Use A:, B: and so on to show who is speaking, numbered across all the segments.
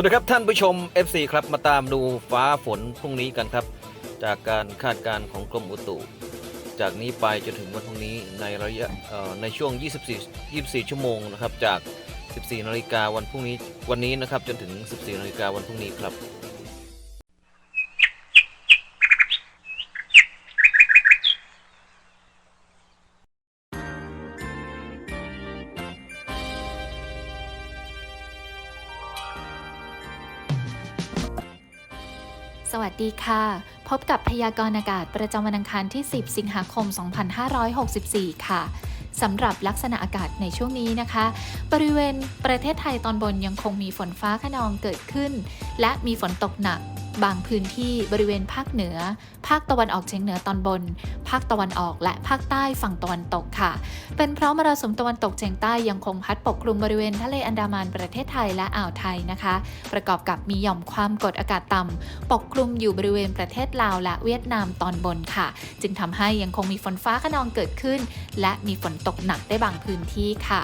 A: วัสดีครับท่านผู้ชม FC ครับมาตามดูฟ้าฝนพรุ่งนี้กันครับ จากการคาดการณ์ของกรมอุตุ จากนี้ไปจนถึงวันพรุ่งนี้ในระยะในช่วง 24 24 ชั่วโมงนะครับจาก 14 นาฬิกาวันพรุ่งนี้วันนี้นะครับจนถึง 14 นาฬิกาวันพรุ่งนี้ครับ
B: วัสดีค่ะ พบกับพยากรณ์อากาศประจำวันอังคารที่ 10 สิงหาคม 2564 ค่ะสำหรับลักษณะอากาศในช่วงนี้นะคะ บริเวณประเทศไทยตอนบนยังคงมีฝนฟ้าขนองเกิดขึ้น และมีฝนตกหนัก บางพื้นที่บริเวณภาคเหนือ ภาคตะวันออกเฉียงเหนือตอนบน ภาคตะวันออกและภาคใต้ฝั่งตะวันตกค่ะ เป็นเพราะมรสุมตะวันตกเฉียงใต้ยังคงพัดปกคลุมบริเวณทะเลอันดามันประเทศไทยและอ่าวไทยนะคะ ประกอบกับมีหย่อมความกดอากาศต่ำปกคลุมอยู่บริเวณประเทศลาวและเวียดนามตอนบนค่ะ จึงทำให้ยังคงมีฝนฟ้าขนองเกิดขึ้น และมีฝนตกหนักได้บางพื้นที่ค่ะ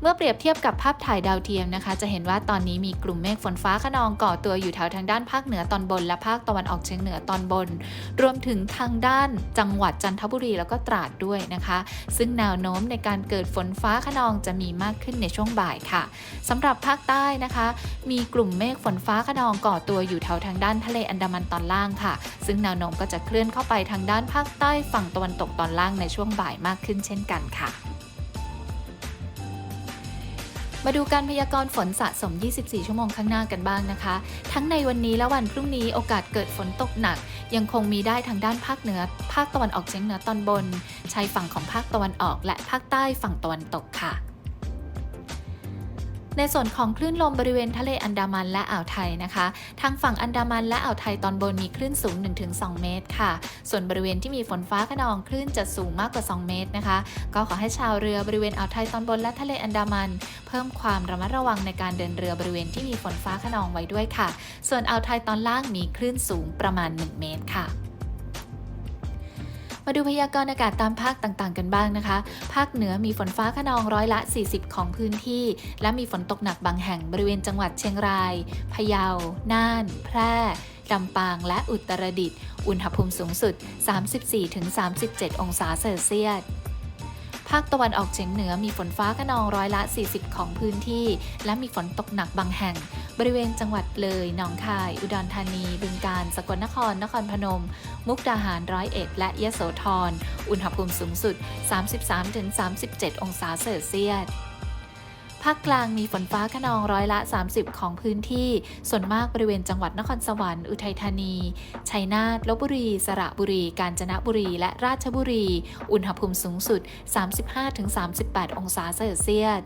B: เมื่อเปรียบเทียบกับภาพถ่ายดาวเทียมนะคะ จะเห็นว่าตอนนี้มีกลุ่มเมฆฝนฟ้าขนองก่อตัวอยู่แถวทางด้านภาคเหนือตอนบน และภาคตะวันออกเฉียงเหนือตอนบน รวมถึงทางด้านจังหวัดจันทบุรีแล้วก็ตราดด้วยนะคะ ซึ่งแนวโน้มในการเกิดฝนฟ้าขนองจะมีมากขึ้นในช่วงบ่ายค่ะสำหรับภาคใต้นะคะ มีกลุ่มเมฆฝนฟ้าขนองก่อตัวอยู่แถวทางด้านทะเลอันดามันตอนล่างค่ะ ซึ่งแนวโน้มก็จะเคลื่อนเข้าไปทางด้านภาคใต้ฝั่งตะวันตกตอนล่างในช่วงบ่ายมากขึ้นเช่นกันค่ะ มาดูการพยากรณ์ฝนสะสม 24 ชั่วโมงข้างหน้ากันบ้างนะคะ ทั้งในวันนี้และวันพรุ่งนี้โอกาสเกิดฝนตกหนัก ยังคงมีได้ทางด้านภาคเหนือ ภาคตะวันออกเฉียงเหนือตอนบน ชายฝั่งของภาคตะวันออกและภาคใต้ฝั่งตะวันตกค่ะ ในส่วนของคลื่นลมบริเวณทะเลอันดามันและอ่าวไทยนะคะ ทางฝั่งอันดามันและอ่าวไทยตอนบนมีคลื่นสูง 1-2 เมตรค่ะ ส่วนบริเวณที่มีฝนฟ้าขนองคลื่นจะสูงมากกว่า 2 เมตรนะคะ ก็ขอให้ชาวเรือบริเวณอ่าวไทยตอนบนและทะเลอันดามัน เพิ่มความระมัดระวังในการเดินเรือบริเวณที่มีฝนฟ้าขนองไว้ด้วยค่ะ ส่วนอ่าวไทยตอนล่างมีคลื่นสูงประมาณ 1 เมตรค่ะ มาดูพยากรณ์อากาศตามภาคต่างๆ กันบ้างนะคะ ภาคเหนือมีฝนฟ้าขนองร้อยละ 40 ของพื้นที่ และมีฝนตกหนักบางแห่งบริเวณจังหวัดเชียงราย พะเยา น่าน แพร่ลำปางและอุตรดิตถ์ อุณหภูมิสูงสุด 34-37 องศาเซลเซียส ภาคตะวันออกเฉียงเหนือมีฝนฟ้าขนองร้อยละ 40 ของพื้นที่ และมีฝนตกหนักบางแห่ง บริเวณจังหวัดเลยหนองคาย อุดรธานี บึงกาฬ สกลนคร นครพนม มุกดาหารร้อยเอ็ด และยะโสธร อุณหภูมิสูงสุด 33-37 องศาเซลเซียส ภาคกลางมีฝนฟ้าขนองร้อยละ 30 ของพื้นที่ ส่วนมากบริเวณจังหวัดนครสวรรค์ อุทัยธานี ชัยนาท ลบบุรี สระบุรี กาญจนบุรี และราชบุรี อุณหภูมิสูงสุด 35-38 องศาเซลเซียส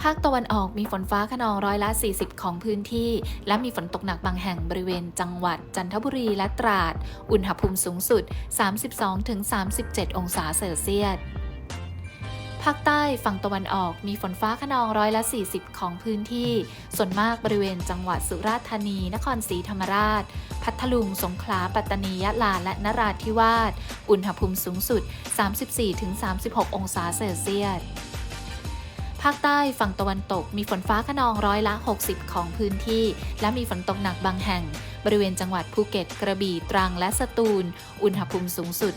B: ภาคตะวันออกมีฝนฟ้าขนองร้อยละ 40 ของพื้นที่ และมีฝนตกหนักบางแห่งบริเวณจังหวัดจันทบุรีและตราด อุณหภูมิสูงสุด 32-37 องศาเซลเซียส ภาคใต้ฝั่งตะวันออกมีฝนฟ้าขนองร้อยละ 40 ของพื้นที่ ส่วนมากบริเวณจังหวัดสุราษฎร์ธานี นครศรีธรรมราช พัทลุง สงขลา ปัตตานี ยะลา และนราธิวาส อุณหภูมิสูงสุด 34-36 องศาเซลเซียสภาคใต้ฝั่งตะวันตกมีฝนฟ้าขนองร้อยละ 60 ของพื้นที่ และมีฝนตกหนักบางแห่ง บริเวณจังหวัดภูเก็ต กระบี่ ตรัง และสตูล อุณหภูมิสูงสุด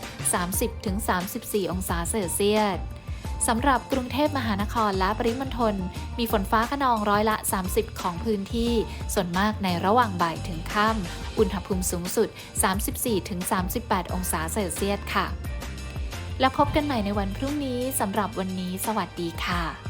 B: 30-34 องศาเซลเซียส สำหรับกรุงเทพมหานครและปริมณฑลมีฝนฟ้าขนองร้อยละ 30 ของพื้นที่ ส่วนมากในระหว่างบ่ายถึงค่ำอุณหภูมิสูงสุด 34-38 องศาเซลเซียสค่ะ แล้วพบกันใหม่ในวันพรุ่งนี้สำหรับวันนี้ สวัสดีค่ะ